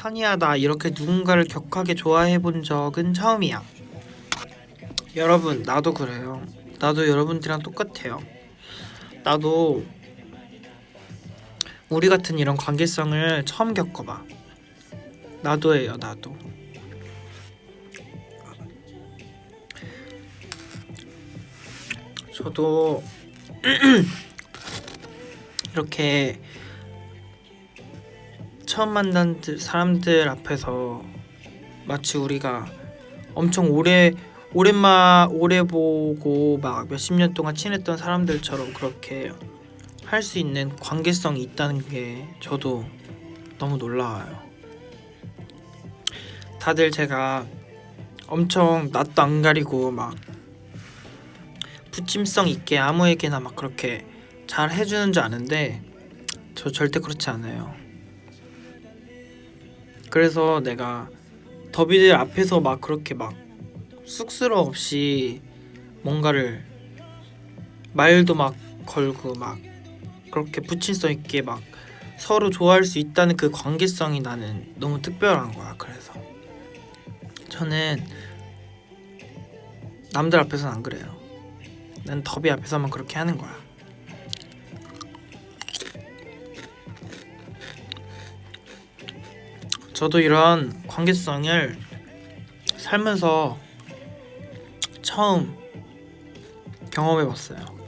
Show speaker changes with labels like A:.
A: 찬이야 나 이렇게 누군가를 격하게 좋아해 본 적은 처음이야. 여러분 나도 그래요. 나도 여러분들이랑 똑같아요. 나도 우리 같은 이런 관계성을 처음 겪어봐. 나도예요 나도. 저도 이렇게 처음 만난 드- 사람들 앞에서 마치 우리가 엄청 오래 오랜만 오래 보고 막 몇십 년 동안 친했던 사람들처럼 그렇게 할 수 있는 관계성이 있다는 게 저도 너무 놀라워요. 다들 제가 엄청 낯도 안 가리고 막 부침성 있게 아무에게나 막 그렇게 잘 해주는 줄 아는데 저 절대 그렇지 않아요. 그래서 내가 더비들 앞에서 막 그렇게 막 쑥스러 없이 뭔가를 말도 막 걸고 막 그렇게 부친성 있게 막 서로 좋아할 수 있다는 그 관계성이 나는 너무 특별한 거야. 그래서 저는 남들 앞에서는 안 그래요. 난 더비 앞에서만 그렇게 하는 거야. 저도 이런 관계성을 살면서 처음 경험해 봤어요.